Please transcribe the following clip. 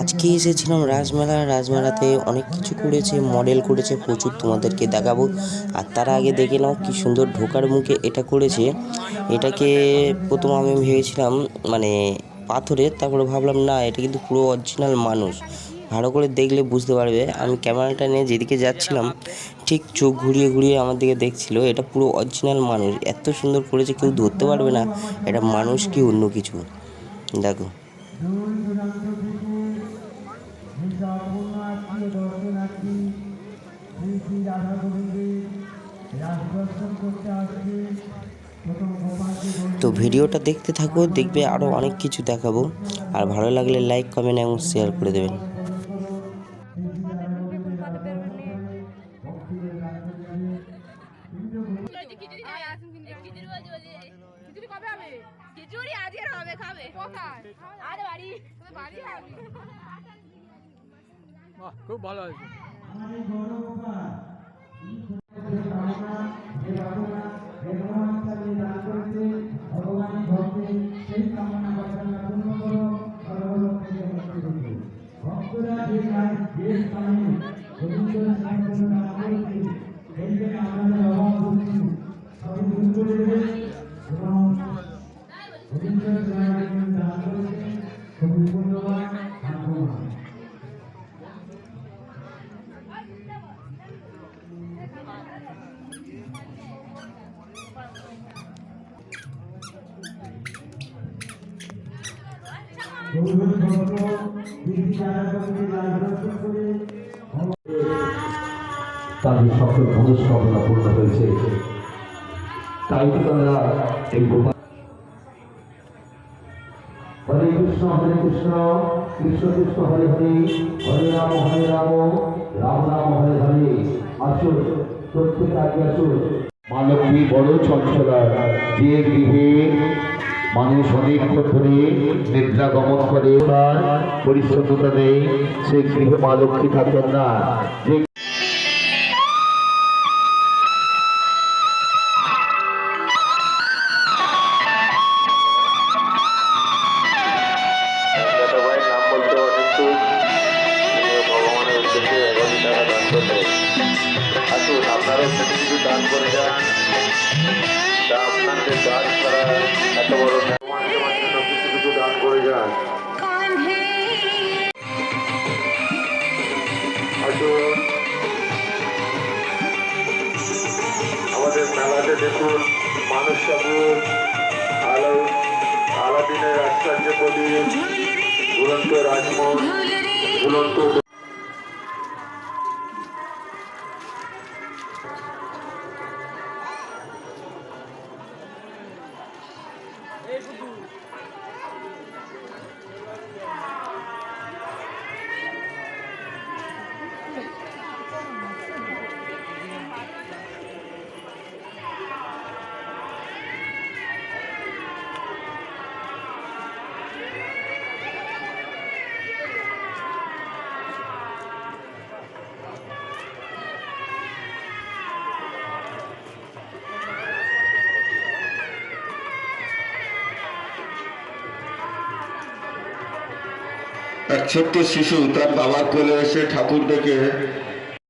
আজকে এসেছিলাম রাজমেলা, রাজমেলাতে অনেক কিছু করেছে মডেল করেছে, প্রচুর তোমাদেরকে দেখাবো। আর তার আগে দেখে নাও কি সুন্দর ঢোকার মুখে এটা করেছে। এটাকে প্রথম আমি ভেবেছিলাম মানে পাথরের, তারপরে ভাবলাম, না, এটা কিন্তু পুরো অরিজিনাল মানুষ। ভালো করে দেখলে বুঝতে পারবে। আমি ক্যামেরাটা নিয়ে যেদিকে যাচ্ছিলাম, ঠিক চোখ ঘুরিয়ে ঘুরিয়ে আমার দিকে দেখছিল, এটা পুরো অরিজিনাল মানুষ। এত সুন্দর করেছে, কেউ ধরতে পারবে না। এটা মানুষ কি অন্য কিছু? দেখো। দূর দূরান্ত থেকে পুণ্যার্থী দর্শনার্থী শ্রী শ্রী রাধা গোবিন্দের রাস করতে আসছে তো ভিডিওটা দেখতে থাকো, দেখবে আরও অনেক কিছু দেখাবো। আর ভালো লাগলে লাইক কমেন্ট এবং শেয়ার করে দেবেন। খিচুড়ি হবে, খাবে। বাহ খুব ভালো হয়েছে আমাদের গৌরবপাল যে কামনা যে বাসনা যে মনোবাঞ্ছা নিয়ে দান করেছে ভগবানের ভক্তে সেই কামনা বাসনা পূর্ণ করো সর্বলোকে মুক্তি করো ভক্তরা যে কাজ যে স্থানে গোবিন্দের সাহায্য দান করেছে সেই জন্য আমাদের অভাব হচ্ছে সবই দূর করে দেবে এবং গোবিন্দের সাহায্য দান করেছে তাদের সকল মনস্কামনা পূর্ণ হয়েছে। তাই তো তারা এই কৃষ্ণ, হরে কৃষ্ণ কৃষ্ণ কৃষ্ণ, হরে হরে হরে রাম হরে রাম রাম রাম, হরে হরে। আসুন, প্রত্যেক আগে আসুন। মানবী বড় চঞ্চলা যে গৃহে মানুষ অনেকক্ষণ ধরে নিদ্রা গমন করে। তার পরিচ্ছন্নতা নেই সেই গৃহে মা লক্ষ্মী থাকেন না। যে উদ্দেশ্যে এগারোটি টাকা দান করতে আসুন আপনারাও কিছু কিছু দান করে যান তা আপনাদের দান করা এত বড় সেবার কিছু দান করে যান আমাদের মেলাতে দেখুন মানুষ ঠাকুর আলো আলাদিনের আশ্চর্য প্রদীপ ঝুলন্ত রাজমোহন ঝুলন্ত এক ছোট্ট শিশু তার বাবার কোলে এসে ঠাকুর দেখে